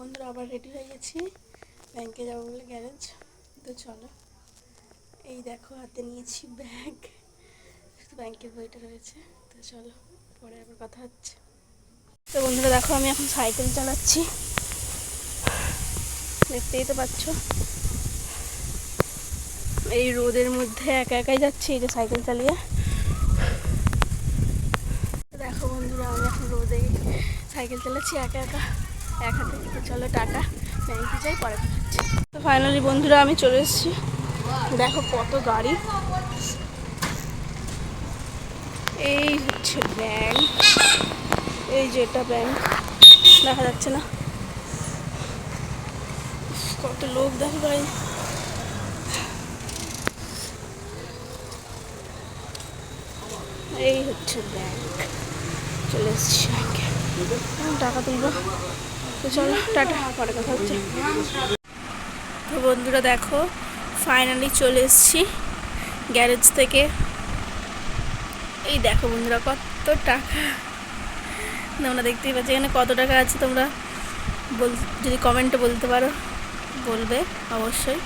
বন্ধুরা, আবার রেডি হয়ে গেছি। ব্যাংকে যাব বলে গ্যারেজ তো চলো, এই দেখো, হাতে নিয়েছি ব্যাগ ব্যাংকের বইটা রয়েছে। তো চলো, পরে আবার কথা হচ্ছে। তো বন্ধুরা, দেখো, আমি এখন সাইকেল চালাচ্ছি। দেখতেই তো পাচ্ছ। এই রোদের মধ্যে একা একাই যাচ্ছি, এই যে সাইকেল চালিয়ে। দেখো বন্ধুরা, আমি এখন রোদে সাইকেল চালাচ্ছি একা একা। হাতে থেকে চলো, টাটা। ব্যাংকে যাই, পরে তো ফাইনালি বন্ধুরা, আমি চলে এসেছি। দেখো কত গাড়ি। এই হচ্ছে ব্যাংক। এই যেটা ব্যাংক। দেখা যাচ্ছে না। কত লোক দেখো ভাই এই হচ্ছে ব্যাংক। চলে এসেছি ব্যাংকে। টাকা তুলবো। তো চলো, টাটা। পরে কথা হচ্ছে। তো বন্ধুরা দেখো ফাইনালি চলে এসেছি গ্যারেজ থেকে। এই দেখো বন্ধুরা, কত টাকা। তোমরা দেখতেই পাচ্ছ, এখানে কত টাকা আছে তোমরা বল, যদি কমেন্টে বলতে পারো, বলবে অবশ্যই।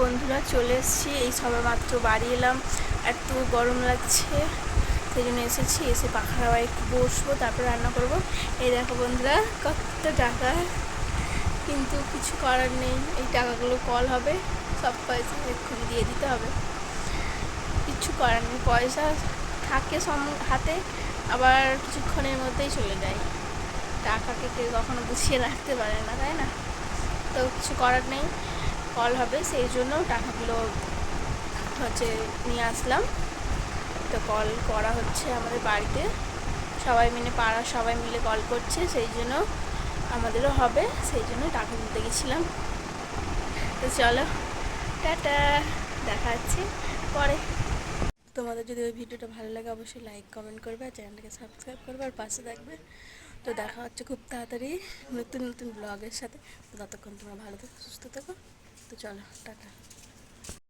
বন্ধুরা চলে এসেছি, এই সবে মাত্র বাড়ি এলাম। একটু গরম লাগছে। সেই জন্য এসেছি, এসে পাখার হাওয়ায় একটু বসবো, তারপর রান্না করব। এই দেখো বন্ধুরা, কত টাকা। কিন্তু কিছু করার নেই, এই টাকাগুলো কল হবে, সব পয়সা এক্ষুনি দিয়ে দিতে হবে। কিছু করার নেই, পয়সা থাকে সম, হাতে, আবার কিছুক্ষণের মধ্যেই চলে যায়। টাকাকে কেউ কখনো গুছিয়ে রাখতে পারে না, তাই না? তো কিছু করার নেই কল হবে, সেই জন্য টাকাগুলো হচ্ছে নিয়ে আসলাম। তো কল করা হচ্ছে আমাদের বাড়িতে। সবাই মিলে পাড়ার সবাই মিলে কল করছে, সেই জন্য আমাদেরও হবে, সেই জন্য টাকা দিতে গেছিলাম। তো চলো, টাটা, দেখা যাচ্ছে পরে। তোমাদের যদি ওই ভিডিওটা ভালো লাগে, অবশ্যই লাইক কমেন্ট করবে, আর চ্যানেলটাকে সাবস্ক্রাইব করবে, আর পাশে থাকবে। তো দেখা হচ্ছে খুব তাড়াতাড়ি নতুন নতুন ব্লগের সাথে। ততক্ষণ তোমরা ভালো থেকো, সুস্থ থাকো। তো চলো, টাটা।